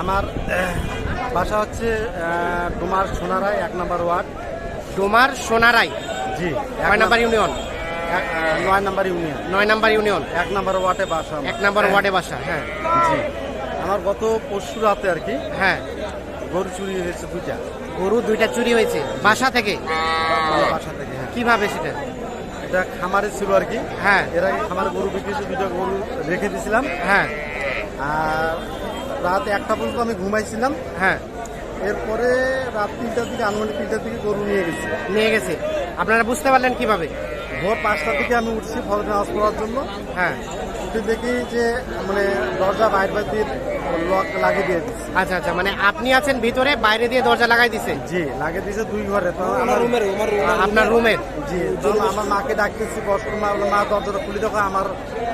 আমার বাসা হচ্ছে ডোমার সোনারায় এক নম্বর ওয়ার্ড। ডোমার সোনারাই জি কয় নাম্বার ইউনিয়ন? নয় নম্বর ইউনিয়ন। নয় নাম্বার ইউনিয়ন? এক নম্বর ওয়ার্ডে বাসা এক নাম্বার ওয়ার্ডে বাসা হ্যাঁ। জি। আমার গত পরশু রাতে আর কি হ্যাঁ। গরু চুরি হয়েছে দুইটা। গরু দুইটা চুরি হয়েছে। বাসা থেকে? বাসা থেকে হ্যাঁ। কীভাবে সেটা? এটা খামারে ছিল আর কি। হ্যাঁ। এর আগে খামারে গরু বিক্রি দুইটা গরু রেখে দিয়েছিলাম। হ্যাঁ। আর রাত একটা পর্যন্ত আমি ঘুমাইছিলাম। হ্যাঁ। এরপরে রাত তিনটার দিকে আনুমানিক তিনটার দিকে গরু নিয়ে গেছে। নিয়ে গেছে। আপনারা বুঝতে পারলেন কীভাবে? ভোর পাঁচটার দিকে আমি উঠছি ফল নামাজ পড়ার জন্য। হ্যাঁ। উঠে দেখি যে মানে দরজা বাইর বাইর দিয়ে লক লাগিয়ে দিয়ে দিচ্ছে। আচ্ছা আচ্ছা মানে আপনি আছেন ভিতরে বাইরে দিয়ে দরজা লাগাই দিছে? জি লাগিয়ে দিয়েছে দুই ঘরে। তো আমার রুমের আপনার রুমের? জি তখন আমার মাকে ডাকতেছি কষ্ট মা মা দরজাটা খুলে দেখো আমার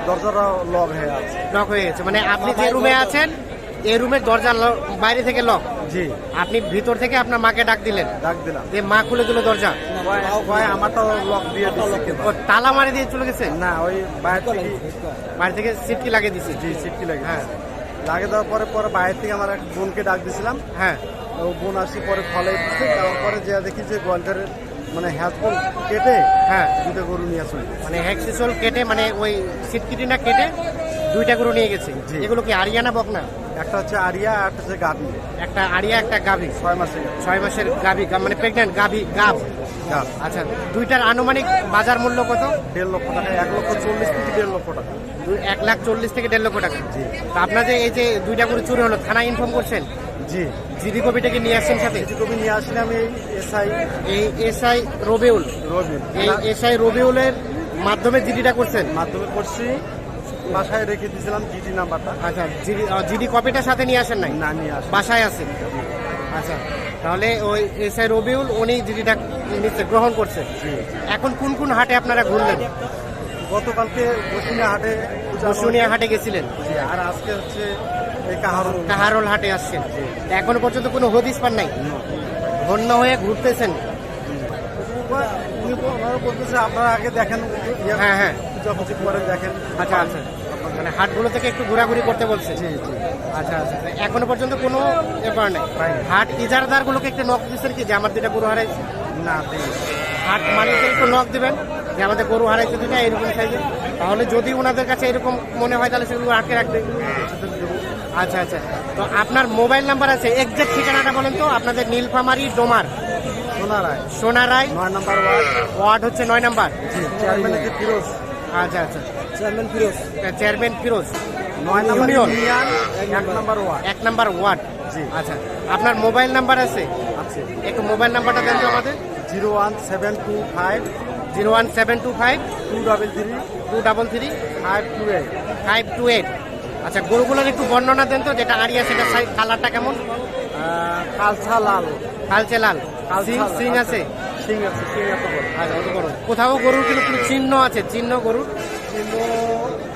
দরজাটা লক হয়ে আছে। লক হয়ে গেছে। মানে আপনি যে রুমে আছেন এই রুমের দরজা বাইরে থেকে লক জি। আপনি ভিতর থেকে আপনার মাকে ডাক দিলেন। ডাক দিলাম। যে মা খুলে দিল দরজা। আমার তো লক দিয়ে ও তালা মারি দিয়ে চলে গেছে? না ওই বাইরে থেকে বাইরে থেকে সিটকি লাগিয়ে দিছে? জি সিটকি লাগে হ্যাঁ। লাগিয়ে দেওয়ার পরে পরে বাইরে থেকে আমার এক বোনকে ডাক দিয়েছিলাম হ্যাঁ। ও বোন আসি পরে ফলে দিচ্ছে তারপরে যে দেখি যে গোয়ালটারের মানে হ্যাজবল কেটে হ্যাঁ। দুটো গরু নিয়ে গেছে। মানে হ্যাক্সিসল কেটে মানে ওই সিটকিটি না কেটে দুইটা গরু নিয়ে গেছে। এগুলো কি আরিয়ানা বক না একটা হচ্ছে আরিয়া আর একটা হচ্ছে গাভি। একটা আরিয়া একটা গাভি। ছয় মাসে ছয় মাসের গাভি মানে প্রেগনেন্ট গাভি গাভ। গাভ। আচ্ছা দুইটার আনুমানিক বাজার মূল্য কত? দেড় লক্ষ টাকা এক লক্ষ চল্লিশ থেকে দেড় লক্ষ টাকা। এক লাখ চল্লিশ থেকে দেড় লক্ষ টাকা। জি। তা আপনার যে এই যে দুইটা গরু চুরি হলো থানায় ইনফর্ম করছেন? জি। জিডি কবিটাকে নিয়ে আসছেন সাথে? কিছু কবি নিয়ে আসলাম এই এসআই এই এসআই রবিউল। রবি এই এসআই রবিউলের মাধ্যমে জিডিটা করছেন? মাধ্যমে করছি। বাসায় রেখে দিয়েছিলাম জিডি নাম্বারটা। আচ্ছা জিডি জিডি কপিটা সাথে নিয়ে আসেন নাই? না নিয়ে আসি বাসায় আছে আচ্ছা তাহলে ওই এসআই রবিউল উনি জিডিটা নিচ্ছে গ্রহণ করছে। এখন কোন কোন হাটে আপনারা ঘুরলেন? গতকালকে বসুনিয়া হাটে বসুনিয়া হাটে গেছিলেন? আর আজকে হচ্ছে কাহারুল। কাহারোল হাটে আসছেন। এখনও পর্যন্ত কোনো হদিস পান নাই? ধন্য হয়ে ঘুরতেছেন? উনি বলতেছে আপনারা আগে দেখেন। হ্যাঁ হ্যাঁ। পুজি করে দেখেন। আচ্ছা আচ্ছা। মানে হাটগুলো থেকে একটু ঘোরাঘুরি করতে বলছে। জি জি। আচ্ছা আচ্ছা। এখনও পর্যন্ত কোনো ব্যাপার নেই। হাট ইজারদার গুলোকে একটু নক দিচ্ছেন কি? যে আমার দুটা গরু হারাইছে? না হাট মালিকদের একটু নক দিবেন? যে আমাদের গরু হারাইছে দুটা এরকম সাইজে তাহলে যদি ওনাদের কাছে এরকম মনে হয় তাহলে সেগুলো আটকে রাখবে। আচ্ছা আচ্ছা। তো আপনার মোবাইল নাম্বার আছে এক্সাক্ট ঠিকানাটা বলেন তো? আপনাদের নীলফামারি ডোমার। সোনা রায় সোনারাই নয় নাম্বার ওয়ার্ড। ওয়ার্ড হচ্ছে নয় নাম্বার। ফিরোজ। আচ্ছা আচ্ছা। চেয়ারম্যান ফিরোজ চেয়ারম্যান ফিরোজ নয় নাম্বার ইউনিয়ন। এক নাম্বার ওয়ার্ড এক নাম্বার ওয়ার্ড জি। আচ্ছা আপনার মোবাইল নাম্বার আছে? আছে। একটু মোবাইল নাম্বারটা দেন তো আমাদের। Zero one seven two five zero one seven two five two double three two double three five two eight five two eight আচ্ছা গরুগুলোর একটু বর্ণনা দেন তো যেটা আরিয়া সেটা কালারটা কেমন? কালসা লাল। কালচে লাল। সিং। সিং আছে? সিং আছে সিং এত বড় আচ্ছা অত বড় কোথাও গরুর কিন্তু কোনো চিহ্ন আছে চিহ্ন গরুর? কিন্তু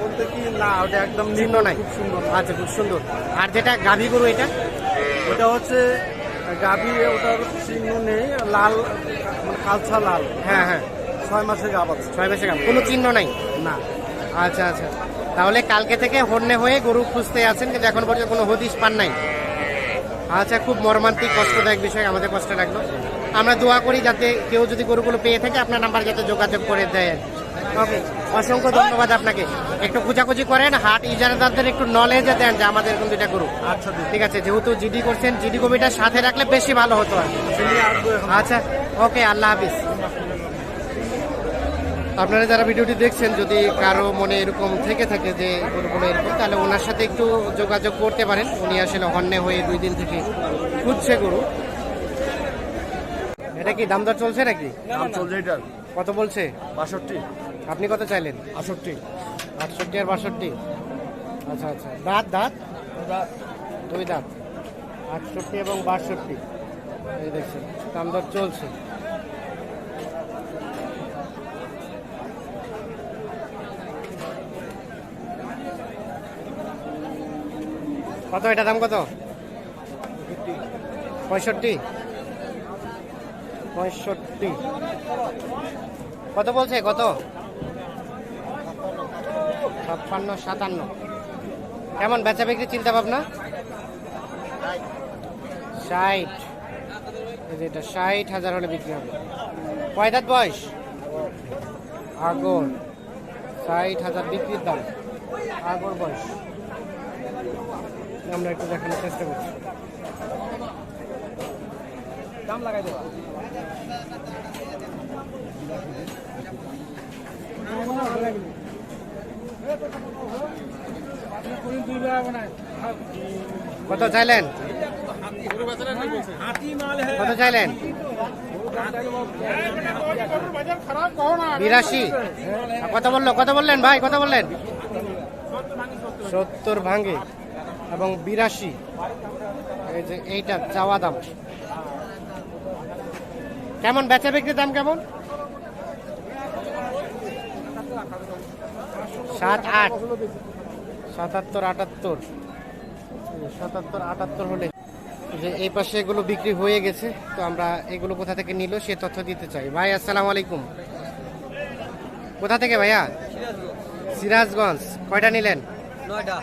বলতে কি না ওটা একদম চিহ্ন নাই। খুব সুন্দর। আচ্ছা খুব সুন্দর। আর যেটা গাভী গরু এটা? ওটা হচ্ছে গাভী ওটার চিহ্ন নেই লাল মানে কালসা লাল। হ্যাঁ হ্যাঁ। ছয় মাসের গাভ আছে। ছয় মাসে গাভ কোনো চিহ্ন নাই? না। আচ্ছা আচ্ছা। তাহলে কালকে থেকে হন্যে হয়ে গরু খুঁজতে আছেন কিন্তু এখন পর্যন্ত কোনো হদিস পান নাই। আচ্ছা খুব মর্মান্তিক কষ্টদায়ক বিষয় আমাদের কষ্ট লাগল। আমরা দোয়া করি যাতে কেউ যদি গরুগুলো পেয়ে থাকে আপনার নাম্বার যাতে যোগাযোগ করে দেয়। ওকে অসংখ্য ধন্যবাদ আপনাকে। একটু খোঁজাখুঁজি করেন হাট ইজারাদারদের একটু নলেজে দেন যে আমাদের এরকম দুইটা গরু। আচ্ছা ঠিক আছে যেহেতু জিডি করছেন জিডি কবিটা সাথে রাখলে বেশি ভালো হতো আচ্ছা ওকে আল্লাহ হাফিজ। আপনারা যারা ভিডিওটি দেখছেন যদি কারও মনে এরকম থেকে থাকে যে গরুগুলো এরকম তাহলে ওনার সাথে একটু যোগাযোগ করতে পারেন। উনি আসলে হন্যে হয়ে দুই দিন থেকে খুঁজছে গরু। এটা কি দাম দর চলছে নাকি? দাম চলছে এটার কত বলছে? বাষট্টি। আপনি কত চাইলেন? আষট্টি আটষট্টি আর বাষট্টি। আচ্ছা আচ্ছা। দাঁত দাঁত? দুই দাঁত। আটষট্টি এবং বাষট্টি। এই দেখছেন দাম দর চলছে। কত? এটা দাম কত? পঁয়ষট্টি। পঁয়ষট্টি। কত বলছে? কত? ছাপ্পান্ন, সাতান্ন। কেমন বেচা বিক্রি, চিন্তা ভাবনা? ষাট। এই যে এটা ষাট হাজার হলে বিক্রি হবে। কয় দাঁত বয়স? আগর। ষাট হাজার বিক্রির দাম। আগর বয়স। আমরা একটু দেখানোর চেষ্টা করছি। দাম লাগাই দেবা। কত চাইলেন? কত চাইলেন? বিরাশি। কত বলল? কত বললেন ভাই? কত বললেন? সত্তর ভাঙ্গে এবং বিরাশি। এইটা চাওয়া দাম। কেমন বেচা বিক্রির দাম কেমন? সাত আট। সাতাত্তর আটাত্তর। সাতাত্তর আটাত্তর হলে। যে এই পাশে এগুলো বিক্রি হয়ে গেছে তো আমরা এগুলো কোথা থেকে নিল সে তথ্য দিতে চাই। ভাই আসসালামু আলাইকুম। কোথা থেকে ভাইয়া? সিরাজগঞ্জ। কয়টা নিলেন? নয়টা।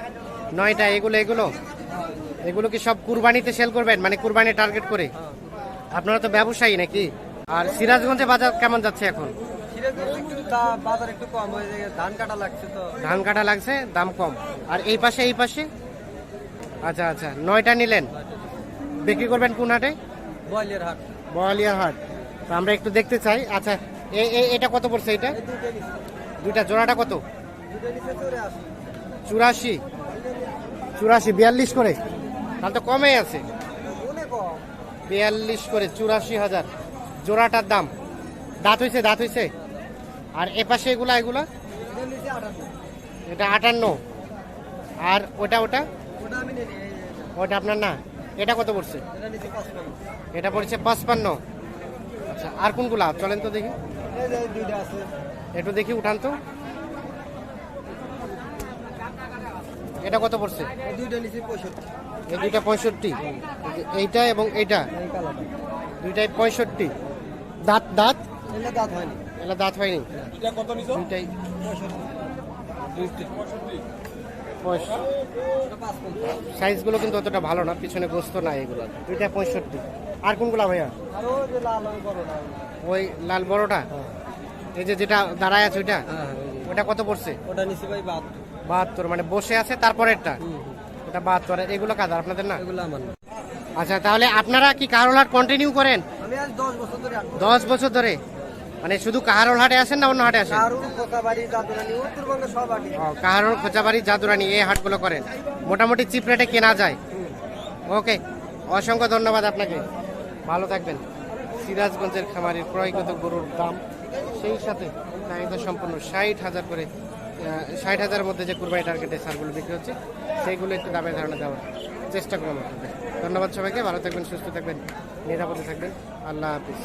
নয়টা। এগুলো এগুলো? এগুলো কি সব কুরবানিতে সেল করবেন? মানে কুরবানি টার্গেট করে? আপনারা তো ব্যবসায়ী নাকি? আর সিরাজগঞ্জে বাজার কেমন যাচ্ছে এখন? বাজার একটু কম হয়ে ধান কাটা লাগছে তো। ধান কাটা লাগছে দাম কম। আর এই পাশে এই পাশে? আচ্ছা আচ্ছা নয়টা নিলেন। বিক্রি করবেন কোন হাটে? বয়লের হাট। তো আমরা একটু দেখতে চাই। আচ্ছা এটা কত পড়ছে এটা? দুইটা জোড়াটা কত? চুরাশি। চুরাশি। বিয়াল্লিশ করে? তাহলে তো কমেই আছে। বিয়াল্লিশ করে চুরাশি হাজার। জোড়াটার দাম। দাঁত হইছে দাঁত হইছে। আর এ পাশে এগুলা এগুলা? এটা আটান্ন। আর ওটা ওটা? ওটা আপনার না? এটা কত পড়ছে? এটা। পড়ছে পাঁচপান্ন। আচ্ছা আর কোনগুলা? চলেন তো দেখি। একটু দেখি, উঠান তো। এটা কত পড়ছে? এই দুইটা পঁয়ষট্টি। এইটা এবং এইটা। এই দুইটাই পঁয়ষট্টি। দাঁত দাঁত? দাঁত হয়নি। এগুলো দাঁত হয়নি? এটা কত দুইটাই। এটা সাইজগুলো কিন্তু অতটা ভালো না পিছনে গোস্ত নাই এগুলো। দুইটা পঁয়ষট্টি। আর কোনগুলা ভাইয়া? ওই লাল না বড়টা? এই যে যেটা দাঁড়ায় আছে ওইটা? হ্যাঁ ওটা কত পড়ছে? ওটা নিচে ভাই বাদ বাহাত্তর মানে বসে আছে তারপরেরটা? ওটা বাহাত্তর। এগুলো কাদার আপনাদের না? এগুলো আমার না। আচ্ছা তাহলে আপনারা কি কাহারোলহাট কন্টিনিউ করেন? দশ বছর ধরে মানে শুধু কাহারোল হাটে আসেন না অন্য হাটে আসেন কাহারোল খোঁচাবাড়ি জাদুরানি এই হাটগুলো করেন। মোটামুটি চিপ রেটে কেনা যায়। ওকে অসংখ্য ধন্যবাদ আপনাকে। ভালো থাকবেন। সিরাজগঞ্জের খামারের ক্রয়গত গরুর দাম সেই সাথে চাহিদা সম্পূর্ণ ষাট হাজার করে ষাট হাজারের মধ্যে যে কুরবানি টার্গেটে সারগুলো বিক্রি হচ্ছে সেইগুলো একটু দামের ধারণা দেওয়ার চেষ্টা করব আপনাদের। ধন্যবাদ সবাইকে ভালো থাকবেন সুস্থ থাকবেন নিরাপদে থাকবেন। আল্লাহ হাফিজ।